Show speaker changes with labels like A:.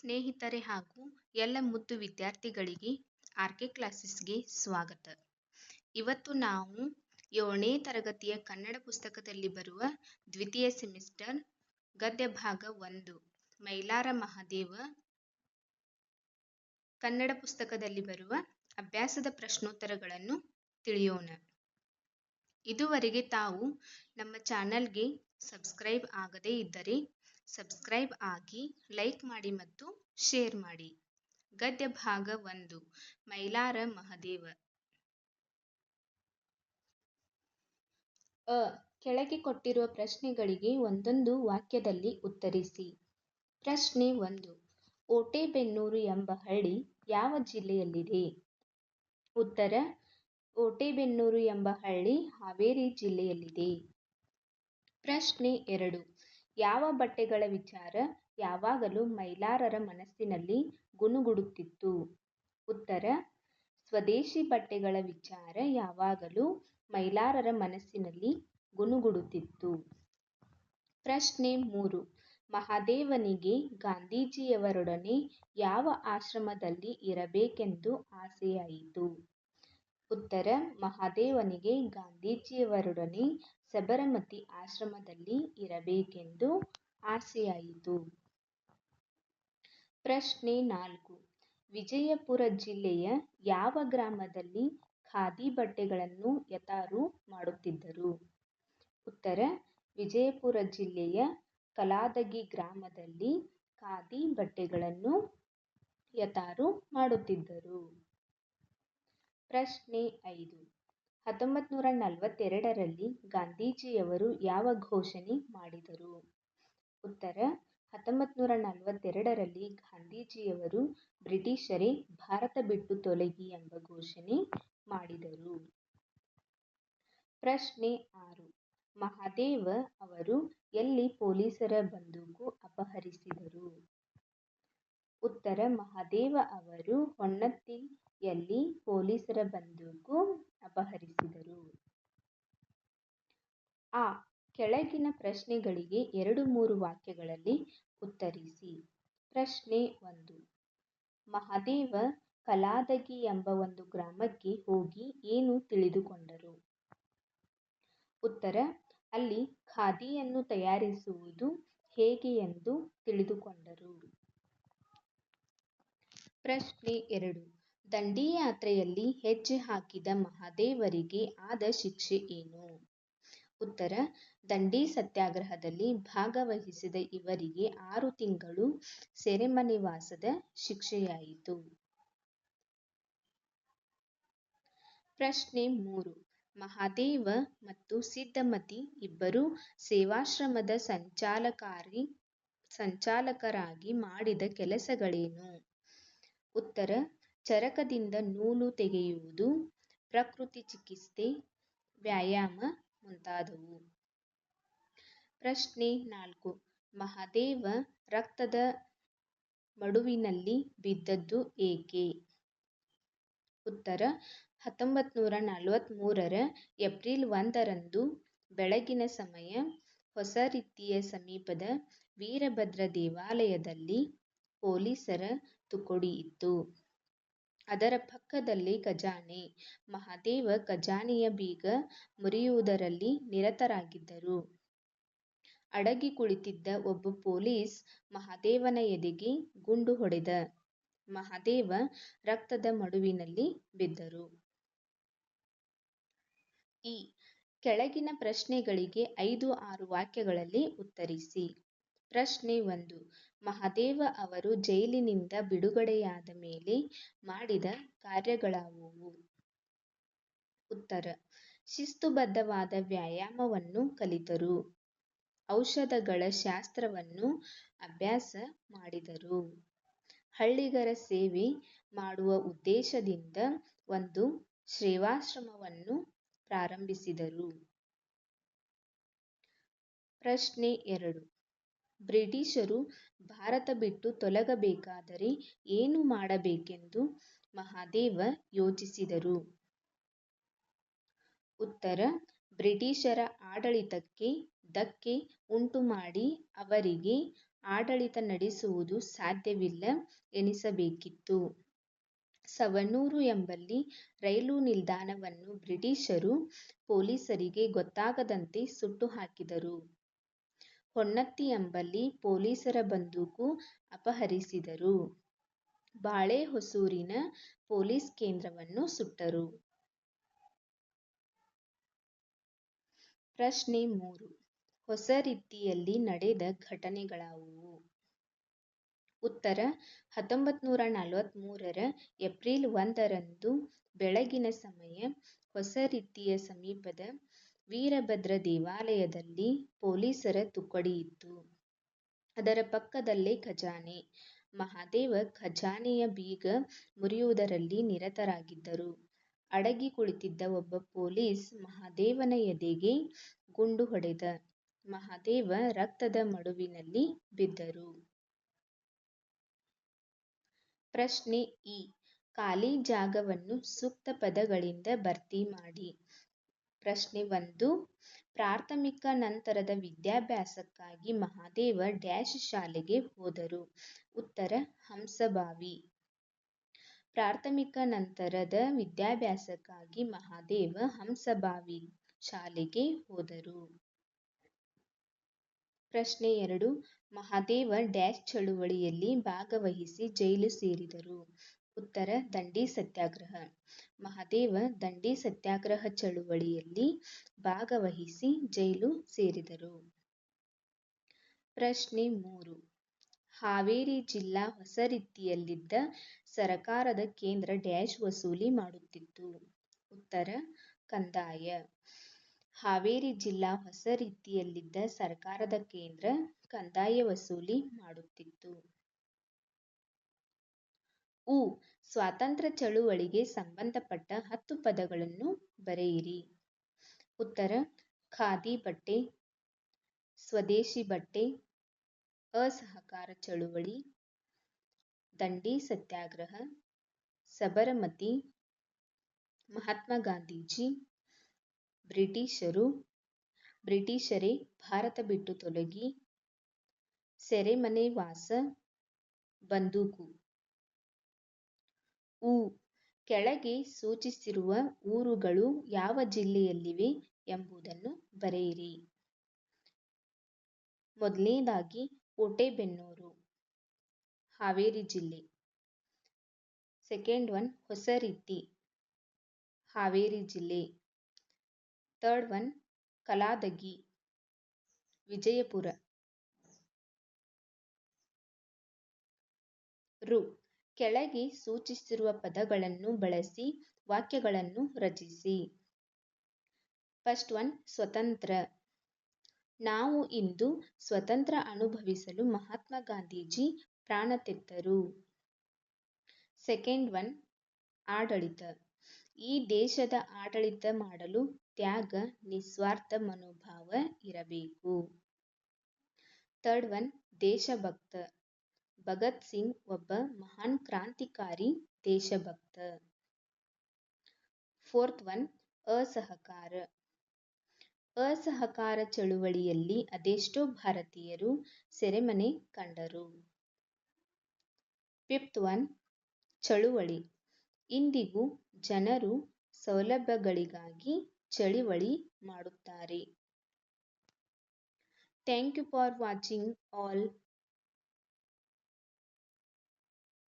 A: ಸ್ನೇಹಿತರೆ ಹಾಗೂ ಎಲ್ಲ ಮುದ್ದು ವಿದ್ಯಾರ್ಥಿಗಳಿಗೆ ಆರ್ ಕೆ ಕ್ಲಾಸಸ್ಗೆ ಸ್ವಾಗತ. ಇವತ್ತು ನಾವು ಏಳನೇ ತರಗತಿಯ ಕನ್ನಡ ಪುಸ್ತಕದಲ್ಲಿ ಬರುವ ದ್ವಿತೀಯ ಸೆಮಿಸ್ಟರ್ ಗದ್ಯ ಭಾಗ ಒಂದು, ಮೈಲಾರ ಮಹಾದೇವ ಕನ್ನಡ ಪುಸ್ತಕದಲ್ಲಿ ಬರುವ ಅಭ್ಯಾಸದ ಪ್ರಶ್ನೋತ್ತರಗಳನ್ನು ತಿಳಿಯೋಣ. ಇದುವರೆಗೆ ತಾವು ನಮ್ಮ ಚಾನಲ್ಗೆ ಸಬ್ಸ್ಕ್ರೈಬ್ ಆಗದೇ ಇದ್ದರೆ ಸಬ್ಸ್ಕ್ರೈಬ್ ಆಗಿ ಲೈಕ್ ಮಾಡಿ ಮತ್ತು ಶೇರ್ ಮಾಡಿ. ಗದ್ಯ ಭಾಗ ಒಂದು, ಮೈಲಾರ ಮಹದೇವ. ಅ, ಕೆಳಗೆ ಕೊಟ್ಟಿರುವ ಪ್ರಶ್ನೆಗಳಿಗೆ ಒಂದೊಂದು ವಾಕ್ಯದಲ್ಲಿ ಉತ್ತರಿಸಿ. ಪ್ರಶ್ನೆ ಒಂದು, ಓಟೆಬೆನ್ನೂರು ಎಂಬ ಹಳ್ಳಿ ಯಾವ ಜಿಲ್ಲೆಯಲ್ಲಿದೆ? ಉತ್ತರ, ಓಟೆಬೆನ್ನೂರು ಎಂಬ ಹಳ್ಳಿ ಹಾವೇರಿ ಜಿಲ್ಲೆಯಲ್ಲಿದೆ. ಪ್ರಶ್ನೆ ಎರಡು ಯಾವ ಬಟ್ಟೆಗಳ ವಿಚಾರ ಯಾವಾಗಲೂ ಮೈಲಾರರ ಮನಸ್ಸಿನಲ್ಲಿ ಗುನುಗುಡುತ್ತಿತ್ತು ಉತ್ತರ, ಸ್ವದೇಶಿ ಬಟ್ಟೆಗಳ ವಿಚಾರ ಯಾವಾಗಲೂ ಮೈಲಾರರ ಮನಸ್ಸಿನಲ್ಲಿ ಗುನುಗುಡುತ್ತಿತ್ತು ಪ್ರಶ್ನೆ ಮೂರು, ಮಹಾದೇವನಿಗೆ ಗಾಂಧೀಜಿಯವರೊಡನೆ ಯಾವ ಆಶ್ರಮದಲ್ಲಿ ಇರಬೇಕೆಂದು ಆಸೆಯಾಯಿತು? ಉತ್ತರ ಮಹಾದೇವನಿಗೆ ಗಾಂಧೀಜಿಯವರೊಡನೆ ಸಬರಮತಿ ಆಶ್ರಮದಲ್ಲಿ ಇರಬೇಕೆಂದು ಆಸೆಯಾಯಿತು. ಪ್ರಶ್ನೆ ನಾಲ್ಕು. ವಿಜಯಪುರ ಜಿಲ್ಲೆಯ ಯಾವ ಗ್ರಾಮದಲ್ಲಿ ಖಾದಿ ಬಟ್ಟೆಗಳನ್ನು ಯತಾರು ಮಾಡುತ್ತಿದ್ದರು? ಉತ್ತರ ವಿಜಯಪುರ ಜಿಲ್ಲೆಯ ಕಲಾದಗಿ ಗ್ರಾಮದಲ್ಲಿ ಖಾದಿ ಬಟ್ಟೆಗಳನ್ನು ಯತಾರು ಮಾಡುತ್ತಿದ್ದರು. ಪ್ರಶ್ನೆ ಐದು. ಹತ್ತೊಂಬತ್ತು ನೂರ ನಲವತ್ತೆರಡರಲ್ಲಿ ಗಾಂಧೀಜಿಯವರು ಯಾವ ಘೋಷಣೆ ಮಾಡಿದರು? ಉತ್ತರ ಹತ್ತೊಂಬತ್ತು ನೂರ ನಲವತ್ತೆರಡರಲ್ಲಿ ಗಾಂಧೀಜಿಯವರು ಬ್ರಿಟಿಷರೇ ಭಾರತ ಬಿಟ್ಟು ತೊಲಗಿ ಎಂಬ ಘೋಷಣೆ ಮಾಡಿದರು. ಪ್ರಶ್ನೆ ಆರು. ಮಹಾದೇವ ಅವರು ಎಲ್ಲಿ ಪೊಲೀಸರ ಬಂದೂಕು ಅಪಹರಿಸಿದರು? ಉತ್ತರ, ಮಹಾದೇವ ಅವರು ಹೊನ್ನತಿಯಲ್ಲಿ ಪೊಲೀಸರ ಬಂದೂಕು ಅಪಹರಿಸಿದರು. ಆ ಕೆಳಗಿನ ಪ್ರಶ್ನೆಗಳಿಗೆ ಎರಡು ಮೂರು ವಾಕ್ಯಗಳಲ್ಲಿ ಉತ್ತರಿಸಿ. ಪ್ರಶ್ನೆ ಒಂದು, ಮಹಾದೇವ ಕಲಾದಗಿ ಎಂಬ ಒಂದು ಗ್ರಾಮಕ್ಕೆ ಹೋಗಿ ಏನು ತಿಳಿದುಕೊಂಡರು? ಉತ್ತರ, ಅಲ್ಲಿ ಖಾದಿಯನ್ನು ತಯಾರಿಸುವುದು ಹೇಗೆ ಎಂದು ತಿಳಿದುಕೊಂಡರು. ಪ್ರಶ್ನೆ ಎರಡು ದಂಡಿಯಾತ್ರೆಯಲ್ಲಿ ಹೆಜ್ಜೆ ಹಾಕಿದ ಮಹಾದೇವರಿಗೆ ಆದ ಶಿಕ್ಷೆ ಏನು? ಉತ್ತರ, ದಂಡಿ ಸತ್ಯಾಗ್ರಹದಲ್ಲಿ ಭಾಗವಹಿಸಿದ ಇವರಿಗೆ ಆರು ತಿಂಗಳು ಸೆರೆಮನೆವಾಸದ ಶಿಕ್ಷೆಯಾಯಿತು. ಪ್ರಶ್ನೆ ಮೂರು, ಮಹಾದೇವ ಮತ್ತು ಸಿದ್ಧಮತಿ ಇಬ್ಬರು ಸೇವಾಶ್ರಮದ ಸಂಚಾಲಕಾರಿ, ಸಂಚಾಲಕರಾಗಿ ಮಾಡಿದ ಕೆಲಸಗಳೇನು? ಉತ್ತರ ಚರಕದಿಂದ ನೂಲು ತೆಗೆಯುವುದು, ಪ್ರಕೃತಿ ಚಿಕಿತ್ಸೆ, ವ್ಯಾಯಾಮ ಮುಂತಾದವು. ಪ್ರಶ್ನೆ ನಾಲ್ಕು. ಮಹಾದೇವ ರಕ್ತದ ಮಡುವಿನಲ್ಲಿ ಬಿದ್ದದ್ದು ಏಕೆ? ಉತ್ತರ. ಹತ್ತೊಂಬತ್ತು ನೂರ ನಲವತ್ತ್ಮೂರರ ಏಪ್ರಿಲ್ ಒಂದರಂದು ಬೆಳಗಿನ ಸಮಯ ಹೊಸ ರೀತಿಯ ಸಮೀಪದ ವೀರಭದ್ರ ದೇವಾಲಯದಲ್ಲಿ ಪೊಲೀಸರ ತುಕಡಿ ಇತ್ತು. ಅದರ ಪಕ್ಕದಲ್ಲಿ ಖಜಾನೆ. ಮಹಾದೇವ ಖಜಾನೆಯ ಬೀಗ ಮುರಿಯುವುದರಲ್ಲಿ ನಿರತರಾಗಿದ್ದರು. ಅಡಗಿ ಕುಳಿತಿದ್ದ ಒಬ್ಬ ಪೊಲೀಸ್ ಮಹಾದೇವನ ಎದೆಗೆ ಗುಂಡು ಹೊಡೆದ. ಮಹಾದೇವ ರಕ್ತದ ಮಡುವಿನಲ್ಲಿ ಬಿದ್ದರು. ಈ ಕೆಳಗಿನ ಪ್ರಶ್ನೆಗಳಿಗೆ ಐದು ಆರು ವಾಕ್ಯಗಳಲ್ಲಿ ಉತ್ತರಿಸಿ. ಪ್ರಶ್ನೆ ಒಂದು. ಮಹಾದೇವ ಅವರು ಜೈಲಿನಿಂದ ಬಿಡುಗಡೆಯಾದ ಮೇಲೆ ಮಾಡಿದ ಕಾರ್ಯಗಳಾವುವು? ಉತ್ತರ. ಶಿಸ್ತುಬದ್ಧವಾದ ವ್ಯಾಯಾಮವನ್ನು ಕಲಿತರು. ಔಷಧಗಳ ಶಾಸ್ತ್ರವನ್ನು ಅಭ್ಯಾಸ ಮಾಡಿದರು. ಹಳ್ಳಿಗರ ಸೇವೆ ಮಾಡುವ ಉದ್ದೇಶದಿಂದ ಒಂದು ಸೇವಾಶ್ರಮವನ್ನು ಪ್ರಾರಂಭಿಸಿದರು. ಪ್ರಶ್ನೆ ಎರಡು. ಬ್ರಿಟಿಷರು ಭಾರತ ಬಿಟ್ಟು ತೊಲಗಬೇಕಾದರೆ ಏನು ಮಾಡಬೇಕೆಂದು ಮಹಾದೇವ ಯೋಚಿಸಿದರು ಉತ್ತರ, ಬ್ರಿಟಿಷರ ಆಡಳಿತಕ್ಕೆ ಧಕ್ಕೆ ಉಂಟುಮಾಡಿ ಅವರಿಗೆ ಆಡಳಿತ ನಡೆಸುವುದು ಸಾಧ್ಯವಿಲ್ಲ ಎನಿಸಬೇಕಿತ್ತು. ಸವಣೂರು ಎಂಬಲ್ಲಿ ರೈಲು ನಿಲ್ದಾಣವನ್ನು ಬ್ರಿಟಿಷರು ಪೊಲೀಸರಿಗೆ ಗೊತ್ತಾಗದಂತೆ ಸುಟ್ಟು ಹಾಕಿದರು. ಹೊನ್ನತಿ ಎಂಬಲ್ಲಿ ಪೊಲೀಸರ ಬಂದೂಕು ಅಪಹರಿಸಿದರು. ಬಾಳೆಹೊಸೂರಿನ ಪೊಲೀಸ್ ಕೇಂದ್ರವನ್ನು ಸುಟ್ಟರು. ಪ್ರಶ್ನೆ ಮೂರು ಹೊಸ ರೀತಿಯಲ್ಲಿ ನಡೆದ ಘಟನೆಗಳಾವುವು? ಉತ್ತರ ಹತ್ತೊಂಬತ್ತನೂರ ನಲವತ್ಮೂರರ ಏಪ್ರಿಲ್ ಒಂದರಂದು ಬೆಳಗಿನ ಸಮಯ ಹೊಸರೀತಿಯ ಸಮೀಪದ ವೀರಭದ್ರ ದೇವಾಲಯದಲ್ಲಿ ಪೊಲೀಸರ ತುಕಡಿಯಿತ್ತು. ಅದರ ಪಕ್ಕದಲ್ಲೇ ಖಜಾನೆ. ಮಹಾದೇವ ಖಜಾನೆಯ ಬೀಗ ಮುರಿಯುವುದರಲ್ಲಿ ನಿರತರಾಗಿದ್ದರು. ಅಡಗಿ ಕುಳಿತಿದ್ದ ಒಬ್ಬ ಪೊಲೀಸ್ ಮಹಾದೇವನ ಎದೆಗೆ ಗುಂಡು ಹೊಡೆದ. ಮಹಾದೇವ ರಕ್ತದ ಮಡುವಿನಲ್ಲಿ ಬಿದ್ದರು. ಪ್ರಶ್ನೆ ಇ ಖಾಲಿ ಜಾಗವನ್ನು ಸೂಕ್ತ ಪದಗಳಿಂದ ಭರ್ತಿ ಮಾಡಿ. ಪ್ರಶ್ನೆ ಒಂದು ಪ್ರಾಥಮಿಕ ನಂತರದ ವಿದ್ಯಾಭ್ಯಾಸಕ್ಕಾಗಿ ಮಹಾದೇವ ಡ್ಯಾಶ್ ಶಾಲೆಗೆ ಹೋದರು. ಉತ್ತರ ಹಂಸಭಾವಿ. ಪ್ರಾಥಮಿಕ ನಂತರದ ವಿದ್ಯಾಭ್ಯಾಸಕ್ಕಾಗಿ ಮಹಾದೇವ ಹಂಸಭಾವಿ ಶಾಲೆಗೆ ಹೋದರು. ಪ್ರಶ್ನೆ ಎರಡು ಮಹಾದೇವ ಡ್ಯಾಶ್ ಚಳುವಳಿಯಲ್ಲಿ ಭಾಗವಹಿಸಿ ಜೈಲು ಸೇರಿದರು. ಉತ್ತರ ದಂಡಿ ಸತ್ಯಾಗ್ರಹ. ಮಹಾದೇವ ದಂಡಿ ಸತ್ಯಾಗ್ರಹ ಚಳುವಳಿಯಲ್ಲಿ ಭಾಗವಹಿಸಿ ಜೈಲು ಸೇರಿದರು. ಪ್ರಶ್ನೆ ಮೂರು ಹಾವೇರಿ ಜಿಲ್ಲಾ ಹೊಸ ರೀತಿಯಲ್ಲಿದ್ದ ಸರಕಾರದ ಕೇಂದ್ರ ಡ್ಯಾಶ್ ವಸೂಲಿ ಮಾಡುತ್ತಿತ್ತು. ಉತ್ತರ ಕಂದಾಯ. ಹಾವೇರಿ ಜಿಲ್ಲಾ ಹೊಸ ರೀತಿಯಲ್ಲಿದ್ದ ಸರ್ಕಾರದ ಕೇಂದ್ರ ಕಂದಾಯ ವಸೂಲಿ ಮಾಡುತ್ತಿತ್ತು. ಉ ಸ್ವಾತಂತ್ರ್ಯ ಚಳುವಳಿಗೆ ಸಂಬಂಧಪಟ್ಟ ಹತ್ತು ಪದಗಳನ್ನು ಬರೆಯಿರಿ. ಉತ್ತರ ಖಾದಿ ಬಟ್ಟೆ, ಸ್ವದೇಶಿ ಬಟ್ಟೆ, ಅಸಹಕಾರ ಚಳುವಳಿ ದಂಡಿ ಸತ್ಯಾಗ್ರಹ, ಸಬರಮತಿ, ಮಹಾತ್ಮ ಗಾಂಧೀಜಿ, ಬ್ರಿಟಿಷರು, ಬ್ರಿಟಿಷರೇ ಭಾರತ ಬಿಟ್ಟು ತೊಲಗಿ, ಸೆರೆಮನೆ ವಾಸ, ಬಂದೂಕು. ಉ ಕೆಳಗೆ ಸೂಚಿಸಿರುವ ಊರುಗಳು ಯಾವ ಜಿಲ್ಲೆಯಲ್ಲಿವೆ ಎಂಬುದನ್ನು ಬರೆಯಿರಿ. ಮೊದಲನೇದಾಗಿ ಕೋಟೆಬೆನ್ನೂರು, ಹಾವೇರಿ ಜಿಲ್ಲೆ. ಸೆಕೆಂಡ್ ಒನ್ ಹೊಸರೀತಿ ಹಾವೇರಿ ಜಿಲ್ಲೆ. Third one Kaladagi, Vijayapura. ಋ ಕೆಳಗೆ ಸೂಚಿಸಿರುವ ಪದಗಳನ್ನು ಬಳಸಿ ವಾಕ್ಯಗಳನ್ನು ರಚಿಸಿ. ಫಸ್ಟ್ ಒನ್ ಸ್ವತಂತ್ರ. ನಾವು ಇಂದು ಸ್ವತಂತ್ರ ಅನುಭವಿಸಲು ಮಹಾತ್ಮ ಗಾಂಧೀಜಿ ಪ್ರಾಣತೆತ್ತರು. ಸೆಕೆಂಡ್ ಒನ್ ಆಡಳಿತ. ಈ ದೇಶದ ಆಡಳಿತ ಮಾಡಲು ತ್ಯಾಗ, ನಿಸ್ವಾರ್ಥ ಮನೋಭಾವ ಇರಬೇಕು. ಥರ್ಡ್ ಒನ್ ದೇಶಭಕ್ತ. ಭಗತ್ ಸಿಂಗ್ ಒಬ್ಬ ಮಹಾನ್ ಕ್ರಾಂತಿಕಾರಿ ದೇಶಭಕ್ತ. ಫೋರ್ತ್ ಒನ್, ಅಸಹಕಾರ. ಅಸಹಕಾರ ಚಳುವಳಿಯಲ್ಲಿ ಅದೆಷ್ಟೋ ಭಾರತೀಯರು ಸೆರೆಮನೆ ಕಂಡರು. ಫಿಫ್ತ್ ಒನ್, ಚಳುವಳಿ. ಇಂದಿಗೂ ಜನರು ಸೌಲಭ್ಯಗಳಿಗಾಗಿ ಚಳವಳಿ ಮಾಡುತ್ತಾರೆ. Thank you for watching all.